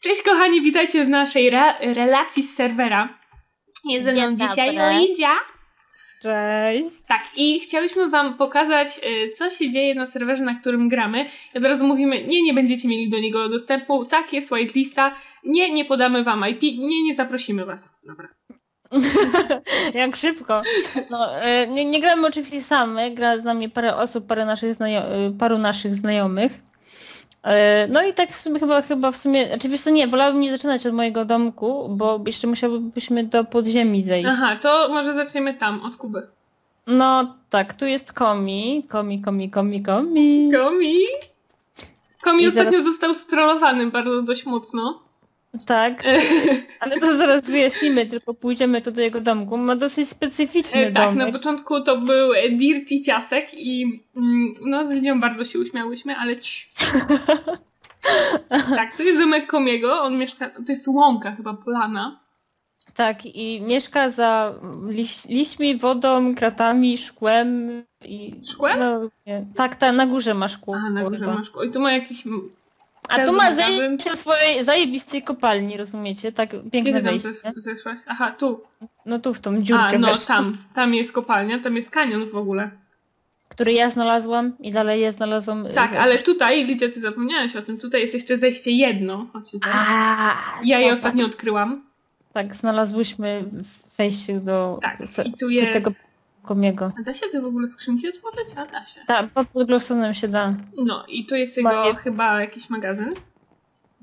Cześć kochani, witajcie w naszej re relacji z serwera. Jest ze mną Dzień dzisiaj. Lidia. Cześć. Tak, i chciałyśmy wam pokazać, y, co się dzieje na serwerze, na którym gramy. I od razu mówimy, nie, nie będziecie mieli do niego dostępu, tak, jest whitelista, nie, nie podamy wam IP, nie, nie zaprosimy was. Dobra. Jak szybko. No, e, nie, nie gramy oczywiście same, gra z nami parę osób, parę naszych znajo- e, paru naszych znajomych. E, No i tak w sumie chyba, chyba w sumie, znaczy wiesz co, nie, wolałabym nie zaczynać od mojego domku, bo jeszcze musiałybyśmy do podziemi zejść. Aha, to może zaczniemy tam, od Kuby. No tak, tu jest komi, komi, komi, komi, komi. Komi? Komi I ostatnio zaraz- został strollowany bardzo dość mocno. Tak, ale to zaraz wyjaśnimy, tylko pójdziemy tu do jego domku. Ma dosyć specyficzny E, tak, domek. na początku to był dirt i piasek i mm, no z Lilią bardzo się uśmiałyśmy, ale cii. Tak, to jest domek Komiego, on mieszka, to jest łąka chyba, polana. Tak, i mieszka za liś, liśćmi, wodą, kratami, szkłem i... Szkłem? No. Tak, ta, na górze ma szkło. A, na górze chyba. masz, oj, tu ma jakiś A tu ma zajęcie swojej zajebistej kopalni, rozumiecie? Tak, Gdzie piękne tam wejście. zes- zeszłaś? Aha, tu. No tu, w tą dziurkę A, no tam, tam jest kopalnia, tam jest kanion w ogóle. który ja znalazłam i dalej je znalazłam. Tak, z- ale tutaj, Lidia, ty zapomniałaś o tym, tutaj jest jeszcze zejście jedno. A, Ja je ostatnio odkryłam. Tak, znalazłyśmy w wejściu do, Tak, i tu jest... tego komiego. A da się ty w ogóle skrzynki otworzyć? A da się. Tak, pod glosonem się da. No i tu jest jego chyba jakiś magazyn.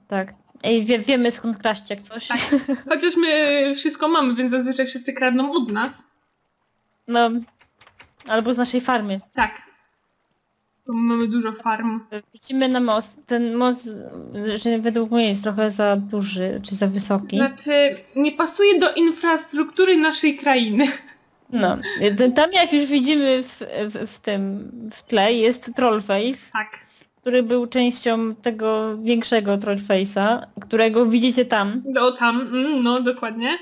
Tak. Ej, wie, wiemy skąd kraść jak coś. Tak. Chociaż my wszystko mamy, więc zazwyczaj wszyscy kradną od nas. No, albo z naszej farmy. Tak. Bo my mamy dużo farm. Wrócimy na most. Ten most, że według mnie jest trochę za duży, czy za wysoki. Znaczy, nie pasuje do infrastruktury naszej krainy. No. Tam jak już widzimy w, w, w tym, w tle jest Trollface, Tak. który był częścią tego większego Trollface'a, którego widzicie tam. No tam, mm, no dokładnie.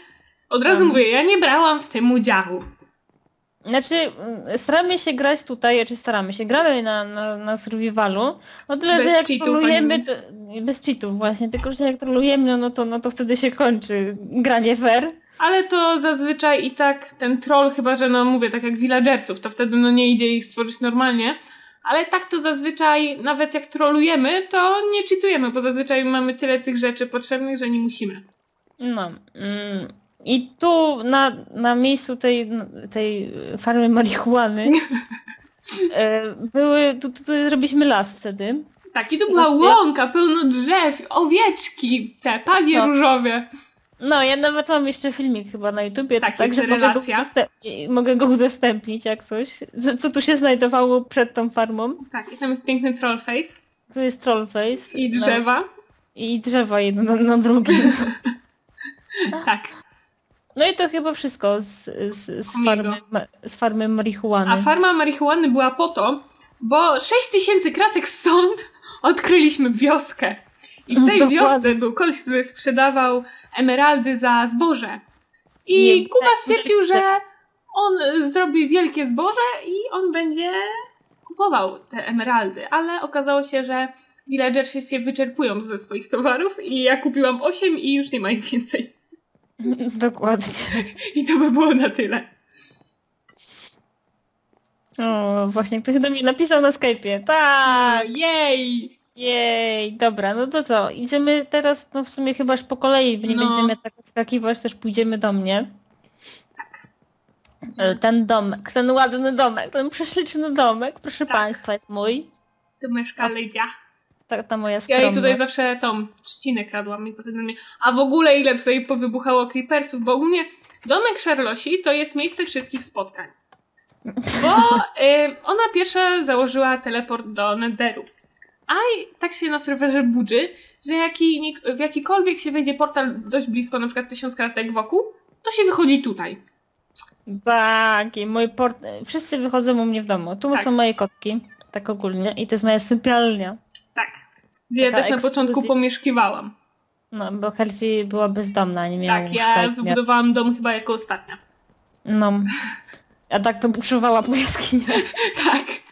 Od razu Tam. mówię, ja nie brałam w tym udziału. Znaczy, mm, staramy się grać tutaj, znaczy staramy się, gramy na, na, na survivalu, o tyle, Bez że jak cheatów, trolujemy, to, bez cheatów właśnie, tylko że jak trolujemy, no to, no to wtedy się kończy granie fair. Ale to zazwyczaj i tak ten troll, chyba że no mówię, tak jak villagersów, to wtedy no nie idzie ich stworzyć normalnie. Ale tak to zazwyczaj, nawet jak trolujemy, to nie cheatujemy, bo zazwyczaj mamy tyle tych rzeczy potrzebnych, że nie musimy. No. Mm, I tu na, na miejscu tej, tej farmy marihuany e, były, tu, tu, tu zrobiliśmy las wtedy. Tak, i tu była łąka, pełno drzew, owieczki, te pawie No. różowe. No, ja nawet mam jeszcze filmik chyba na YouTubie, Tak, także jest mogę go, mogę go udostępnić jak coś. Co tu się znajdowało przed tą farmą. Tak, i tam jest piękny trollface Tu jest Trollface. i No, drzewa. I drzewa jedno na, na drugim. Tak. No i to chyba wszystko z, z, z, farmy, z farmy marihuany. A farma marihuany była po to, bo 6 tysięcy kratek stąd odkryliśmy wioskę. I w tej Dokładnie. wiosce był koleś, który sprzedawał emeraldy za zboże. I Nie, Kuba tak, stwierdził, tak. że on zrobi wielkie zboże i on będzie kupował te emeraldy, ale okazało się, że villagersi się wyczerpują ze swoich towarów i ja kupiłam 8 i już nie ma ich więcej. Dokładnie. I to by było na tyle. O, właśnie ktoś do mnie napisał na Skype'ie. Tak! Jej! Jej, dobra, no to co? Idziemy teraz, no w sumie chyba już po kolei, bo nie No. będziemy tak skakiwać, też pójdziemy do mnie. E, Ten domek, ten ładny domek, ten prześliczny domek, proszę Tak. państwa, jest mój. Tu mieszka Lydia. Ta, ta moja Ja skromna. jej tutaj zawsze tą trzcinę kradłam i potem mnie... A w ogóle ile tutaj powybuchało creepersów, bo ogólnie domek Charlosi to jest miejsce wszystkich spotkań. Bo y, ona pierwsza założyła teleport do Netheru. A tak się na serwerze budzi, że jaki, w jakikolwiek się wejdzie portal dość blisko, na przykład tysiąc kratek wokół, to się wychodzi tutaj. Tak, i mój port... Wszyscy wychodzą u mnie w domu. Tu Tak. są moje kotki, tak ogólnie, i to jest moja sypialnia. Tak. Gdzie ja Taka też na początku pomieszkiwałam. No, bo Helfi była bezdomna, nie miała Tak, ja wybudowałam dom chyba jako ostatnia. No. A tak to buszowała po jaskiniach. Tak.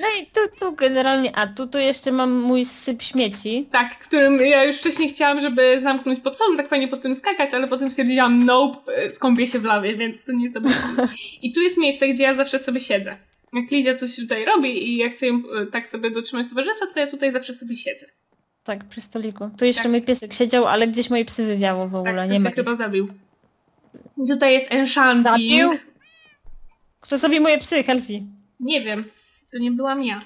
No i tu, tu generalnie, a tu, tu jeszcze mam mój syp śmieci. Tak, którym ja już wcześniej chciałam, żeby zamknąć pod sobą, tak fajnie po tym skakać, ale potem stwierdziłam, nope, e, skąpię się w lawie, więc to nie jest dobry. I tu jest miejsce, gdzie ja zawsze sobie siedzę. Jak Lidia coś tutaj robi i jak chcę ją e, tak sobie dotrzymać towarzystwa, to ja tutaj zawsze sobie siedzę. Tak, przy stoliku. Tu jeszcze Tak. mój piesek siedział, ale gdzieś moje psy wywiało w Tak, ogóle. to nie się ma. chyba zabił. I tutaj jest enchanting. Zabił? Kto sobie moje psy, Helfi? Nie wiem, to nie byłam ja.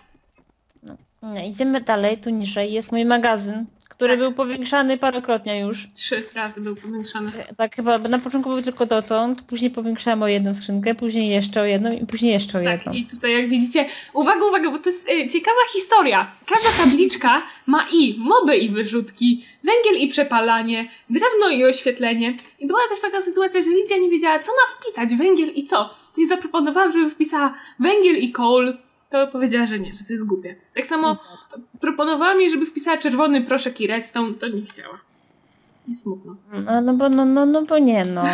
No, idziemy dalej, tu niżej jest mój magazyn, który Tak. był powiększany parokrotnie już. Trzy razy był powiększany. Tak chyba na początku był tylko dotąd, później powiększałem o jedną skrzynkę, później jeszcze o jedną i później jeszcze o Tak, jedną. i tutaj jak widzicie, uwaga, uwaga, bo to jest e, ciekawa historia. Każda tabliczka ma i moby i wyrzutki, węgiel i przepalanie, drewno i oświetlenie. I była też taka sytuacja, że Lidia nie wiedziała, co ma wpisać, węgiel i co. Jej zaproponowałam, żeby wpisała węgiel i coal. To powiedziała, że nie, że to jest głupie. Tak samo proponowałam jej, żeby wpisała czerwony proszek i redstone, to nie chciała. I smutno. No, no bo no, no, no bo nie no.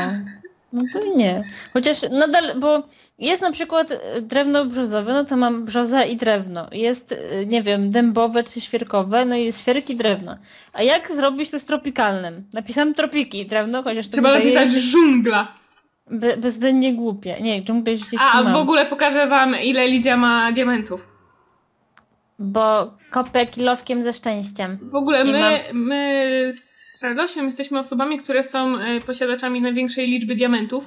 No to nie. Chociaż nadal, bo jest na przykład e, drewno brzozowe, no to mam brzoza i drewno. Jest, e, nie wiem, dębowe czy świerkowe, no i jest świerki drewno. A jak zrobić to z tropikalnym? Napisałam tropiki drewno, chociaż to Trzeba napisać się żungla. Be, bezdennie głupie. Nie, dżungla jest gdzieś A, mam. w ogóle pokażę wam, ile Lidia ma diamentów. Bo kopę kilowkiem ze szczęściem. W ogóle my, mam. my z Charlosią jesteśmy osobami, które są e, posiadaczami największej liczby diamentów.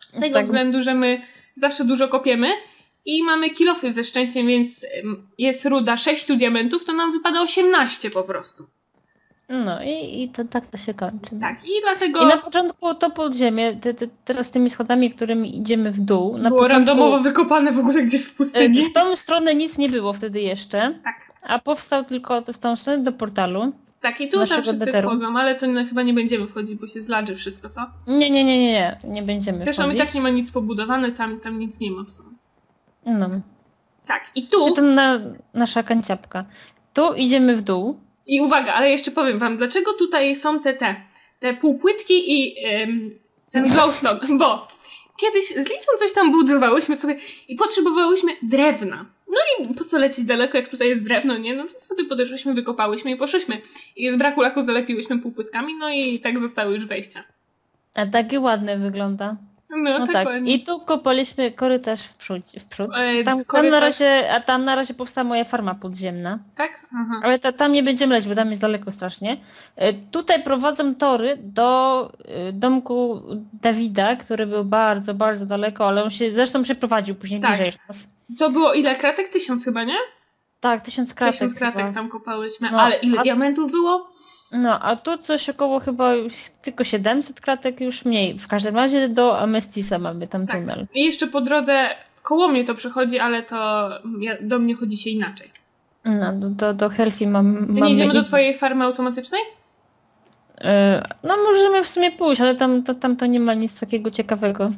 Z tego Tak. względu, że my zawsze dużo kopiemy i mamy kilofy ze szczęściem, więc jest ruda 6 diamentów, to nam wypada 18 po prostu. No i, i to tak to się kończy. Tak, i dlatego I na początku to podziemie, te, te, teraz tymi schodami, którymi idziemy w dół. Na było początku, randomowo wykopane w ogóle gdzieś w e, pustyni. W tą stronę nic nie było wtedy jeszcze, Tak. a powstał tylko w tą stronę do portalu. Tak, i tu tam wszyscy beteru. wchodzą, ale to no, chyba nie będziemy wchodzić, bo się zladży wszystko, co? Nie, nie, nie, nie, nie, nie będziemy Zresztą i wchodzić. tak nie ma nic pobudowane, tam, tam nic nie ma w sumie. No. Tak, i tu... Czy to na, nasza kanciapka. Tu idziemy w dół. I uwaga, ale jeszcze powiem wam, dlaczego tutaj są te te, te półpłytki i ym, ten glowstone, bo kiedyś z Liczbą coś tam budowałyśmy sobie i potrzebowałyśmy drewna. No i po co lecieć daleko, jak tutaj jest drewno, nie? No to sobie podeszłyśmy, wykopałyśmy i poszłyśmy. I z braku laku zalepiłyśmy półpłytkami, no i tak zostały już wejścia. A takie ładne wygląda. No, No tak, tak. I tu kopaliśmy korytarz w przód. W przód. E, Tam, tam na razie, a tam na razie powstała moja farma podziemna. Tak? Aha. Ale ta, tam nie będziemy leć, bo tam jest daleko strasznie. E, Tutaj prowadzą tory do e, domku Dawida, który był bardzo, bardzo daleko, ale on się zresztą przeprowadził później Tak. bliżej nas. To było ile kratek? Tysiąc chyba, nie? Tak, tysiąc kratek. Tysiąc kratek chyba. tam kopałyśmy. No, ale ile a- diamentów było? No, a tu coś około chyba tylko 700 kratek, już mniej. W każdym razie do Amestisa mamy tam Tak. tunel. I jeszcze po drodze koło mnie to przechodzi, ale to do mnie chodzi się inaczej. No, do, do, do Helfi mam, nie idziemy do twojej farmy automatycznej? E, No możemy w sumie pójść, ale tam to, tam to nie ma nic takiego ciekawego.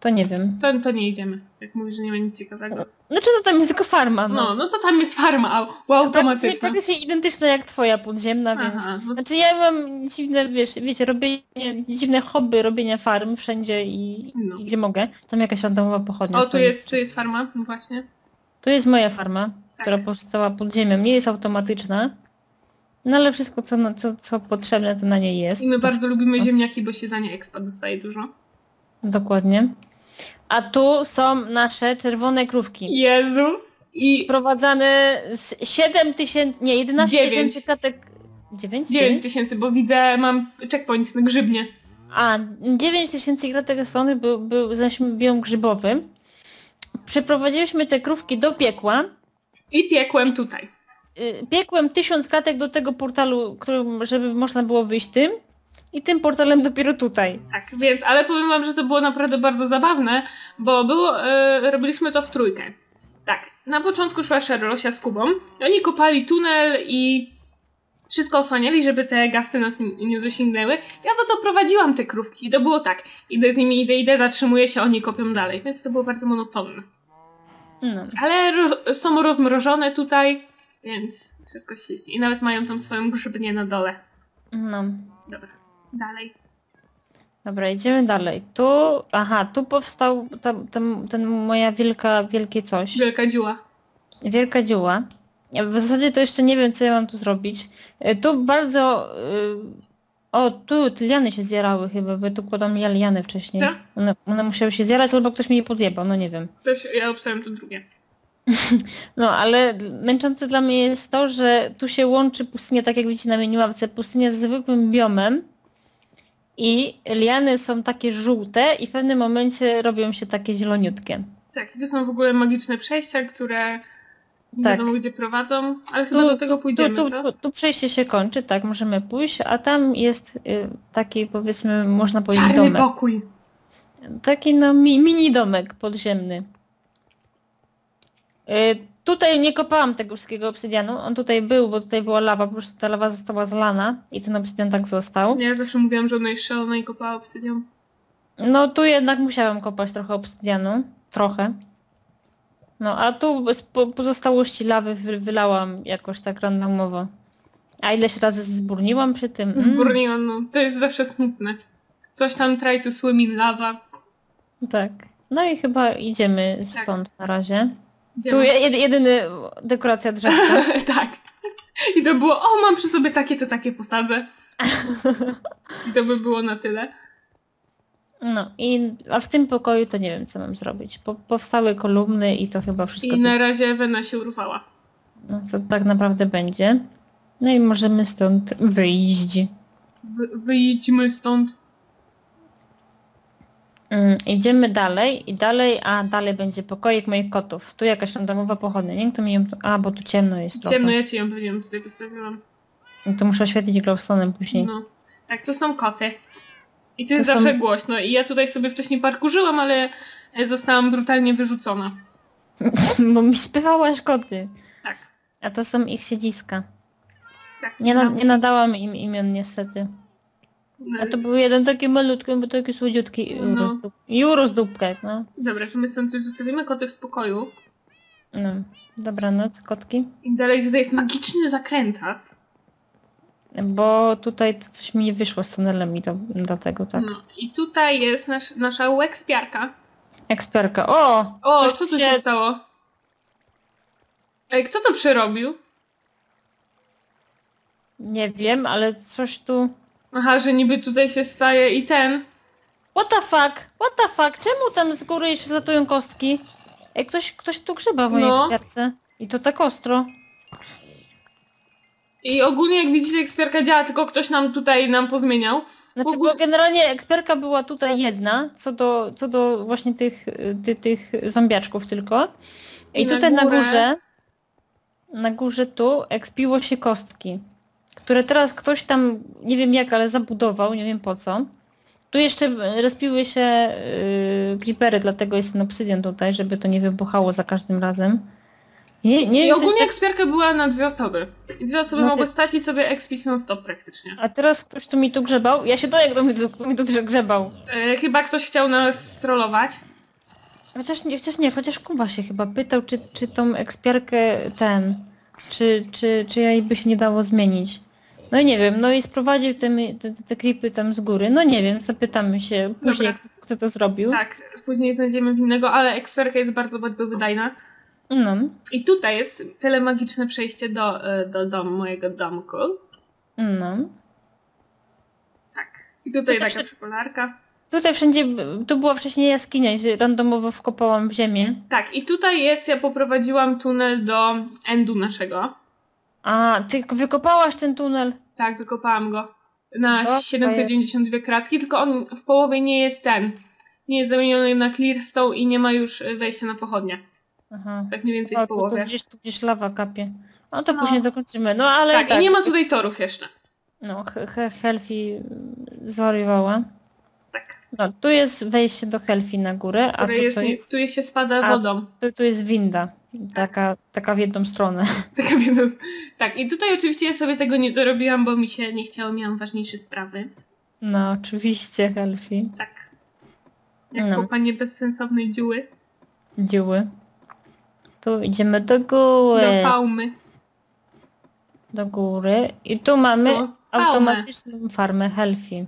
To nie wiem. To, to nie idziemy. Jak mówisz, że nie ma nic ciekawego. Znaczy no tam jest tylko farma, no. No, no to tam jest farma Praktycznie, automatyczna. praktycznie identyczna jak twoja podziemna, więc... Aha, no, Znaczy ja mam dziwne, wiesz, wiecie, robienie, dziwne hobby robienia farm wszędzie i, No. i gdzie mogę. Tam jakaś randomowa pochodnia o, tu jest, tu jest farma, no właśnie. Tu jest moja farma, Tak. która powstała pod ziemią. Nie jest automatyczna, no ale wszystko co, co, co potrzebne to na niej jest. I my bardzo lubimy ziemniaki, bo się za nie expa dostaje dużo. Dokładnie. A tu są nasze czerwone krówki. Jezu! I Sprowadzane z 7 tysięcy, nie 11 Dziewięć. tysięcy kratek. 9? 9 tysięcy, bo widzę, mam checkpoint na grzybnie. A, 9 tysięcy kratek strony był, był biom grzybowy. Przeprowadziliśmy te krówki do piekła. I piekłem tutaj. Y, Piekłem 1000 kratek do tego portalu, którym, żeby można było wyjść tym. I tym portalem dopiero tutaj. Tak, więc, ale powiem wam, że to było naprawdę bardzo zabawne, bo było, e, robiliśmy to w trójkę. Tak, na początku szła Sherlosia z Kubą, oni kopali tunel i wszystko osłaniali, żeby te gasty nas nie, dosięgnęły. Ja za to prowadziłam te krówki i to było tak, idę z nimi, idę, idę, zatrzymuję się, oni kopią dalej, więc to było bardzo monotonne. No. Ale roz, są rozmrożone tutaj, więc wszystko ślicznie. I nawet mają tą swoją grzybnię na dole. no. Dobra, dalej. Dobra, idziemy dalej. Tu, aha, tu powstał ta, ta, ten moja wielka, wielkie coś. Wielka dziura. Wielka dziuła. Ja w zasadzie to jeszcze nie wiem, co ja mam tu zrobić. E, Tu bardzo... y, O, tu liany się zjarały chyba, bo tu kładłam ja liany wcześniej. Tak? One, one musiały się zjarać, albo ktoś mi je podjebał, no nie wiem. Też ja obstawiam to drugie. No, ale męczące dla mnie jest to, że tu się łączy pustynia, tak jak widzicie na minimapce, pustynia z zwykłym biomem i liany są takie żółte i w pewnym momencie robią się takie zieloniutkie. Tak, i tu są w ogóle magiczne przejścia, które nie Tak. wiadomo gdzie prowadzą, ale chyba Tu- do tego pójdziemy, tu, tu, tu przejście się kończy, tak, możemy pójść, a tam jest y, taki powiedzmy, można powiedzieć Czarny domek. pokój. Taki no mi, mini domek podziemny. Tutaj nie kopałam tego wszystkiego obsydianu, on tutaj był, bo tutaj była lawa, po prostu ta lawa została zlana i ten obsydian tak został. Ja zawsze mówiłam, że ona jest szalona i kopała obsydian. No tu jednak musiałam kopać trochę obsydianu, trochę. No a tu z po- pozostałości lawy wy- wylałam jakoś tak randomowo. A ileś razy zburniłam przy tym? Mm, Zburniłam, no. To jest zawsze smutne. Ktoś tam try to swim in lava. tak. No i chyba idziemy Tak. stąd na razie. Tu jedy- jedyny dekoracja drzewka. tak. I to było, o mam przy sobie takie, to takie posadzę. I to by było na tyle. No i a w tym pokoju to nie wiem co mam zrobić. Po, powstały kolumny i to chyba wszystko I na razie Wena się urwała. no, co tak naprawdę będzie. No i możemy stąd wyjść. Wy, wyjdźmy stąd. Mm, idziemy dalej i dalej, a dalej będzie pokoik moich kotów. Tu jakaś randomowa pochodnia. Nie wiem kto mi ją... A, bo tu ciemno jest trochę. Ciemno, ja ci ją pewnie tutaj postawiłam. No to muszę oświetlić glowstone'em później. No. Tak, tu są koty. I tu jest To są- zawsze głośno. I ja tutaj sobie wcześniej parkurzyłam, ale e, zostałam brutalnie wyrzucona. Bo mi spychałaś koty. Tak. A to są ich siedziska. tak Nie, na, nie nadałam im imion niestety. A to był jeden taki malutki, bo taki słodziutki i No. dupkę, no. Dobra, to my stąd już zostawimy koty w spokoju. no. Dobranoc, kotki. I dalej tutaj jest magiczny zakrętas. Bo tutaj to coś mi nie wyszło z tunelem i to dlatego tak. No. I tutaj jest nasz, nasza łekspiarka. Eksperka. O! O, coś co tu się stało? Ej, kto to przerobił? Nie wiem, ale coś tu... Aha, że niby tutaj się staje i ten. What the fuck? What the fuck? Czemu tam z góry się zatują kostki? Ej, ktoś, ktoś tu grzeba w mojej No. ekspiarce. I to tak ostro. I ogólnie jak widzicie ekspiarka działa, tylko ktoś nam tutaj nam pozmieniał. Znaczy, ogóle- bo generalnie eksperka była tutaj jedna, co do, co do właśnie tych, y, ty, tych zombiaczków tylko. I, I na tutaj na, górę- górze, na górze tu ekspiło się kostki, które teraz ktoś tam, nie wiem jak, ale zabudował, nie wiem po co. Tu jeszcze respiły się y, creepery, dlatego jest ten obsydian tutaj, żeby to nie wybuchało za każdym razem. Nie, nie I ogólnie tak- ekspiarka była na dwie osoby. I dwie osoby No mogły ty- stać i sobie ekspić non stop praktycznie. A teraz ktoś tu mi tu grzebał. Ja się doję, kto mi tu, kto mi tu grzebał. E, chyba ktoś chciał nas strollować. Chociaż nie, chociaż nie, chociaż Kuba się chyba pytał, czy, czy tą ekspiarkę ten, czy, czy, czy jej by się nie dało zmienić. No nie wiem, no i sprowadził te, te, te, klipy tam z góry. No nie wiem, zapytamy się później, Dobra. kto, to zrobił. Tak, później znajdziemy winnego, ale eksperka jest bardzo, bardzo wydajna. No, I tutaj jest tyle magiczne przejście do, e, do domu, mojego domku. no. Tak. I tutaj taka przy- przepolarka. Tutaj wszędzie, tu była wcześniej jaskinia, że randomowo wkopałam w ziemię. Tak, i tutaj jest, ja poprowadziłam tunel do endu naszego. A, ty wykopałaś ten tunel? Tak, wykopałam go. Na To 792 kratki, tylko on w połowie nie jest ten. Nie jest zamieniony na clearstone i nie ma już e, wejścia na pochodnie. Aha. Tak mniej więcej O, w tu, tu, połowie. gdzieś, tu gdzieś lawa kapie. No to No. później dokończymy. No ale Tak, tak, i nie ma tutaj torów jeszcze. No, He- He- Helfi zwariowała. No, tu jest wejście do Helfi na górę, a tu jest, jest? tu się spada wodą. Tu, tu jest winda. Taka, taka w jedną stronę. Taka więc, tak, i tutaj oczywiście ja sobie tego nie dorobiłam, bo mi się nie chciało, miałam ważniejsze sprawy. No, oczywiście Helfi. Tak. Jak No. kopanie bezsensownej dziuły Dziuły. Tu idziemy do góry. do faumy. Do góry. I tu mamy automatyczną farmę Helfi.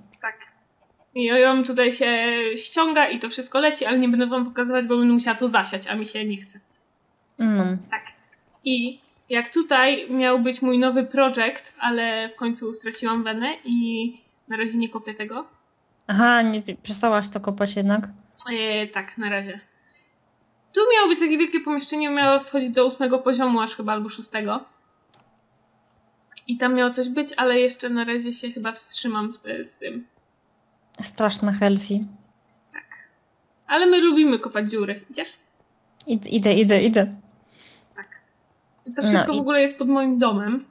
I ją tutaj się ściąga i to wszystko leci, ale nie będę wam pokazywać, bo będę musiała to zasiać, a mi się nie chce. No. Tak. I jak tutaj miał być mój nowy projekt, ale w końcu straciłam wenę i na razie nie kopię tego. Aha, nie przestałaś to kopać jednak. E, tak, na razie. Tu miało być takie wielkie pomieszczenie, miało schodzić do ósmego poziomu, aż chyba albo szóstego. I tam miało coś być, ale jeszcze na razie się chyba wstrzymam z, z tym. Straszna Helfi. Ale my lubimy kopać dziury. Idziesz? Id idę, idę, idę. Tak. To wszystko No w ogóle jest pod moim domem.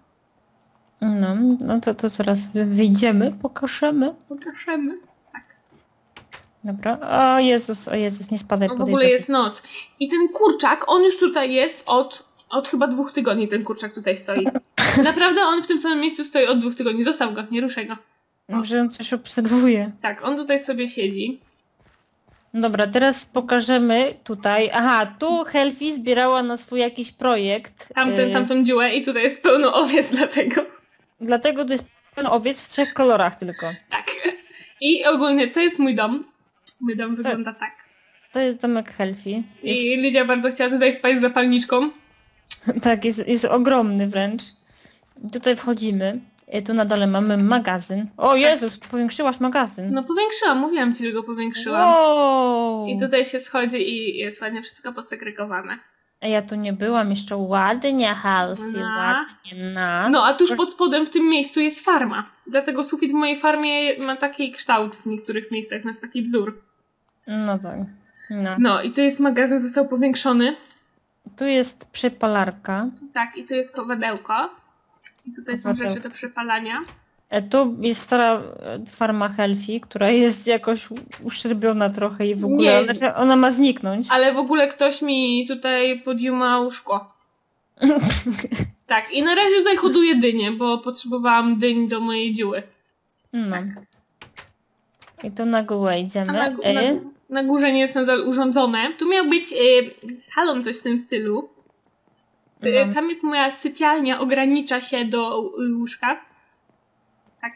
No, no to, to zaraz wy- wyjdziemy, pokażemy. Pokażemy. Dobra. O Jezus, o Jezus, nie spadaj No w ogóle jest noc. I ten kurczak, on już tutaj jest od, od chyba dwóch tygodni ten kurczak tutaj stoi. Naprawdę on w tym samym miejscu stoi od dwóch tygodni. Zostaw go, nie ruszaj go. Może on coś obserwuje. Tak, on tutaj sobie siedzi. Dobra, teraz pokażemy tutaj. Aha, tu Helfi zbierała na swój jakiś projekt. Tamten, y, tamtą dziurę i tutaj jest pełno owiec dlatego. Dlatego to jest pełno owiec w trzech kolorach tylko. Tak. I ogólnie to jest mój dom. Mój dom wygląda tak. To jest domek Helfi. Jest, I Lidia bardzo chciała tutaj wpaść z zapalniczką. tak, jest, jest ogromny wręcz. Tutaj wchodzimy. I tu na dole mamy magazyn. O Jezus, powiększyłaś magazyn. No powiększyłam, mówiłam ci, że go powiększyłam. Wow. I tutaj się schodzi i jest ładnie wszystko posegregowane. A ja tu nie byłam, jeszcze ładnie Helfi, No. ładnie, no. No, a tuż pod spodem w tym miejscu jest farma. Dlatego sufit w mojej farmie ma taki kształt w niektórych miejscach, znaczy taki wzór. No tak. No. No i tu jest magazyn, został powiększony. Tu jest przepalarka. Tak, i tu jest kowadełko. I tutaj są rzeczy do przepalania. E, Tu jest stara farma Helfi, która jest jakoś uszczerbiona trochę i w ogóle. Nie. Znaczy ona ma zniknąć. Ale w ogóle ktoś mi tutaj podjumał szkło. Tak, i na razie tutaj hoduję dynię, bo potrzebowałam dyń do mojej dziuły. No. I tu na górę idziemy. na, gó- E, na, na górze nie jest nadal urządzone. Tu miał być y, salon, coś w tym stylu. Y, No. Tam jest moja sypialnia, ogranicza się do y, łóżka. Tak.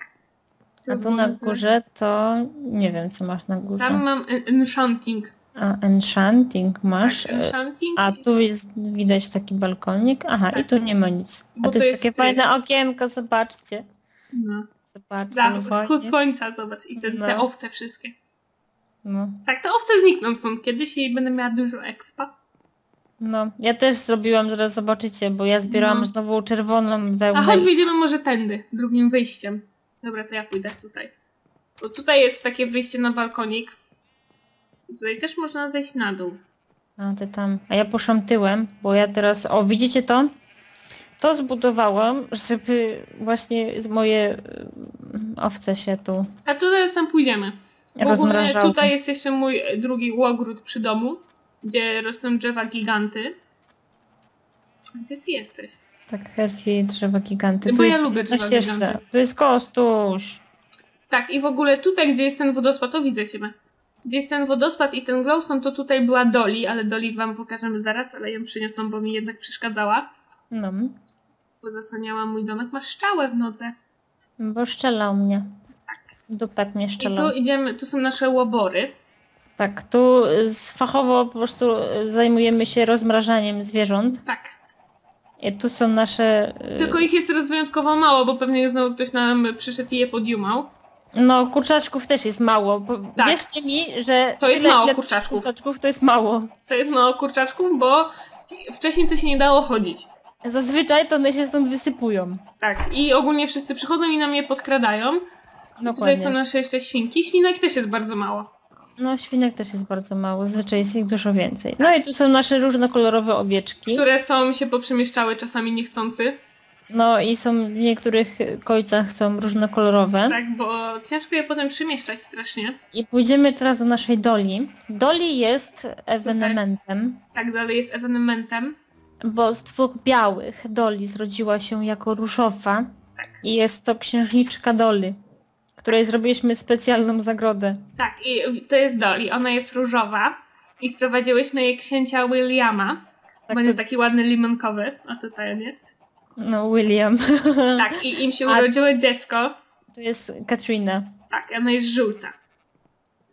A tu na górze to nie wiem co masz na górze. Tam mam en- enchanting. A enchanting masz. Tak, e, enchanting. A tu jest widać taki balkonik. Aha, i Tak. tu nie ma nic. A Bo to jest jest, takie y, fajne okienko, zobaczcie. No. Zobaczcie. Za, fajnie. wschód słońca, zobacz. I te, No. te owce wszystkie. No. Tak, te owce znikną stąd kiedyś i będę miała dużo expa. No, ja też zrobiłam, zaraz zobaczycie, bo ja zbierałam No. znowu czerwoną A wełnę. chodź wyjdziemy może tędy, drugim wyjściem. Dobra, to ja pójdę tutaj. Bo tutaj jest takie wyjście na balkonik. Tutaj też można zejść na dół. A ty tam. A ja poszłam tyłem, bo ja teraz. O, widzicie to? To zbudowałam, żeby właśnie moje y, owce się tu A tu zaraz tam pójdziemy. W ogóle rozmrażały. tutaj jest jeszcze mój drugi ogród przy domu, gdzie rosną drzewa giganty. Gdzie ty jesteś? Tak, helfi, drzewa giganty. Bo tu ja jest lubię drzewa ścieżce. giganty. Tu jest kostuś. Tak, i w ogóle tutaj, gdzie jest ten wodospad, to widzę ciebie. Gdzie jest ten wodospad i ten glowstone, to tutaj była Doli, ale Doli wam pokażemy zaraz, ale ją przyniosłam, bo mi jednak przeszkadzała. No, Bo zasłaniała mój domek. Masz szczałę w nodze. bo szczelał mnie. Dupek mnie I szczelał. tu idziemy, tu są nasze łobory. Tak, tu z fachowo po prostu y, zajmujemy się rozmrażaniem zwierząt. Tak. I tu są nasze. y, Tylko ich jest teraz wyjątkowo mało, bo pewnie znowu ktoś nam przyszedł i je podjumał. No, kurczaczków też jest mało. Bo Tak. Wierzcie mi, że. To jest tyle, mało kurczaczków. kurczaczków to jest mało. To jest mało kurczaczków, bo wcześniej to się nie dało chodzić. Zazwyczaj to one się stąd wysypują. Tak. I ogólnie wszyscy przychodzą i nam je podkradają. Tutaj Dokładnie. są nasze jeszcze świnki. Świnek też jest bardzo mało. No, świnek też jest bardzo mało, zazwyczaj jest ich dużo więcej. No i tu są nasze różnokolorowe owieczki. Które są się poprzemieszczały czasami niechcący. No i są w niektórych końcach są różnokolorowe. Tak, bo ciężko je potem przemieszczać strasznie. I pójdziemy teraz do naszej Doli. Doli jest ewenementem, Tak dalej jest ewenementem. bo z dwóch białych Doli zrodziła się jako różowa. Tak. I jest to księżniczka Doli, której zrobiliśmy specjalną zagrodę. Tak, i to jest Dolly. Ona jest różowa. I sprowadziłyśmy jej księcia Williama. Tak bo on to- jest taki ładny limonkowy. A tutaj on jest. No, William. Tak, i im się A- urodziło dziecko. To jest Katrina. Tak, ona jest żółta.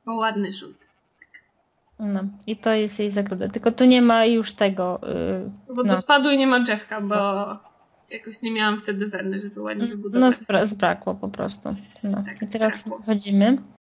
Bo ładny żółty. No i to jest jej zagroda. Tylko tu nie ma już tego. Yy, Wodospadu i nie ma drzewka, bo jakoś nie miałam wtedy wenny, żeby ładnie no wybudować. zbra- zbrakło po prostu. No. Tak, I teraz zbrakło. wchodzimy.